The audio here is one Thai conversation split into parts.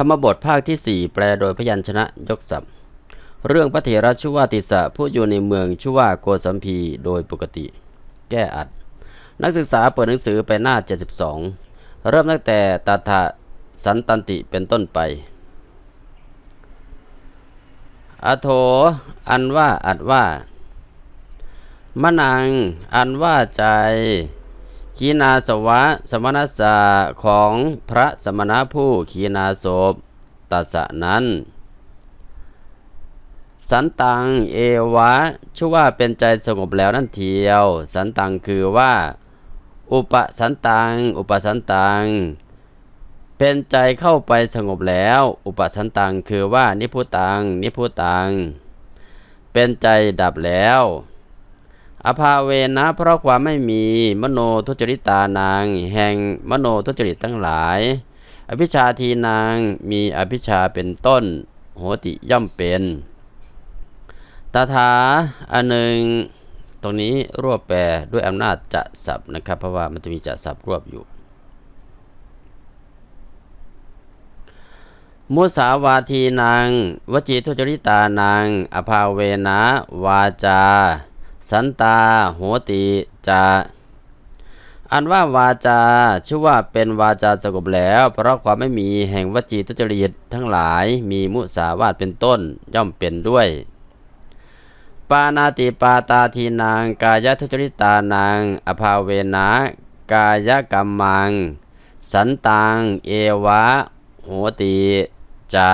ธรรมบทภาคที่ 4 แปลโดยพยัญชนะยกศัพท์ เรื่องพระเถระชุวาติสะผู้อยู่ในเมืองชุวาโกสัมพีโดยปกติ แก้อัด นักศึกษาเปิดหนังสือไปหน้า 72 เริ่มตั้งแต่ตาถาสันตันติเป็นต้นไป อโถ อันว่าอัดว่ามะนัง อันว่าใจ ขีนาสวะสมณสาของพระสมณผู้ขีนาศพตัสะนั้น สันตังเอวะชื่อว่าเป็นใจสงบแล้วนั่นเทียว สันตังคือว่า อุปสันตัง อุปสันตัง เป็นใจเข้าไปสงบแล้ว อุปสันตังคือว่านิพุตัง นิพุตัง เป็นใจดับแล้ว อภาเวนะ เพราะความไม่มีมโนทุจริตานาง แห่งมโนทุจริตทั้งหลาย อภิชาทีนางมีอภิชาเป็นต้น โหติย่อมเป็นตถาอันหนึ่ง ตรงนี้รวบแปลด้วยอำนาจจะศัพท์นะครับ เพราะว่ามันจะมีจะศัพท์รวบอยู่ มุสาวาทีนางวจีทุจริตานาง อภาเวนะ วาจา สันตาโหติจาอันว่าวาจาชื่อว่าเป็นวาจาสงบแล้ว เพราะความไม่มีแห่งวจีทุจริตทั้งหลายมีมุสาวาทเป็นต้นย่อมเป็นด้วย ปานาติปาตาทีนางกายทุจริตานางอภาเวนะกายกรรมัง สันตังเอวะโหติจะ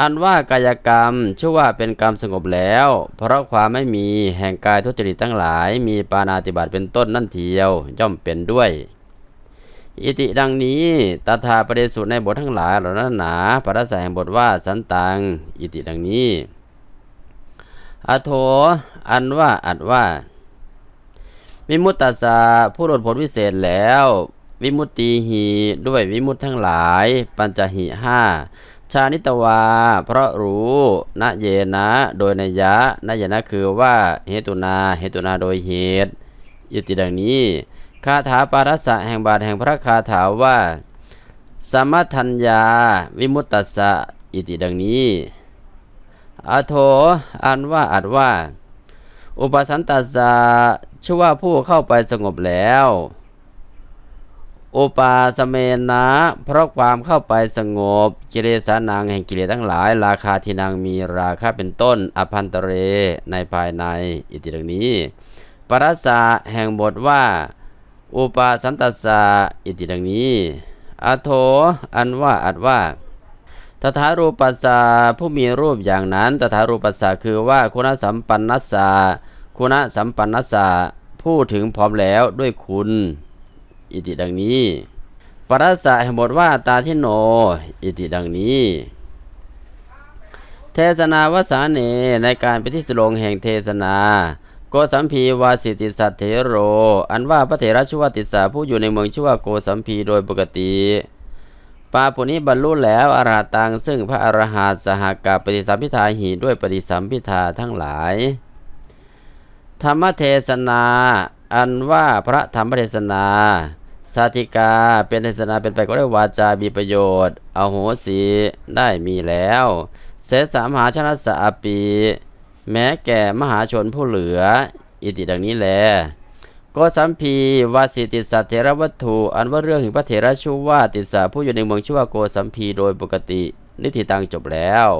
อันว่ากายกรรมชื่อว่าเป็นกรรมสงบแล้ว เพราะความไม่มีแห่งกายทุจริตทั้งหลาย มีปานาติบาตเป็นต้นนั่นเทียวย่อมเป็นด้วย อิติดังนี้ตถาประเดสุในบททั้งหลายเหล่านั้นหนาปรัสสะแห่งบทว่าสันตัง อิติดังนี้ อโถอันว่าอัดว่าวิมุตตัสสะผู้หลุดพ้นวิเศษแล้ว วิมุตติหีด้วยวิมุตทั้งหลาย ปัญจหิห้า ชานิตวา เพราะรู้ณเยนะ โดยนัยยะณเยนะคือว่าเหตุนาเหตุนาโดยเหตุอิติดังนี้ คาถาปารัสสะแห่งบาทแห่งพระคาถาว่า สมัทัญญา วิมุตตสะอิติดังนี้อโถอันว่าอัดว่า อุปสันตัสสะชื่อว่าผู้เข้าไปสงบแล้ว อุปาสเมนะ เพราะความเข้าไปสงบ กิเลสานางแห่งกิเลสทั้งหลาย ราคาที่นางมีราคาเป็นต้น อภันตเรในภายในอิติดังนี้ ปรัสสะแห่งบทว่า อุปาสันตัสสะอิติดังนี้ อโถอันว่าอัดว่าตถารูปัสสะผู้มีรูปอย่างนั้นตถารูปัสสะคือว่าคุณสัมปันนัสสะคุณสัมปันนัสสะผู้ถึงพร้อมแล้วด้วยคุณ อิติดังนี้ ปรัสสะแห่งบทว่าตาทิโน อิติดังนี้ เทศนาวสาเนในการไปที่สโลงแห่งเทศนาโกสัมพีวาสิติสัตเถโร อันว่าพระเถระชวติสาผู้อยู่ในเมืองชื่อว่าโกสัมพีโดยปกติปาปุณิบรรลุแล้วอรหัตังซึ่งพระอรหันตสหกับปฏิสัมพิทาหีด้วยปฏิสัมพิทาทั้งหลาย ธรรมเทศนา อันว่าพระธรรมเทศนา สาธิกาเป็นเทศนาเป็นไปก็ได้วาจา มีประโยชน์เอาโหสีได้มีแล้ว เสสามหาชนะสะปี แม้แก่มหาชนผู้เหลือ อิติดังนี้แลก็สัมพีวาสิติสัตเถระวัตถุ อันว่าเรื่องถึงพระเถระชูว่าติสาผู้อยู่ในเมืองชื่อว่าโกสัมพีโดยปกติ นิติตังจบแล้ว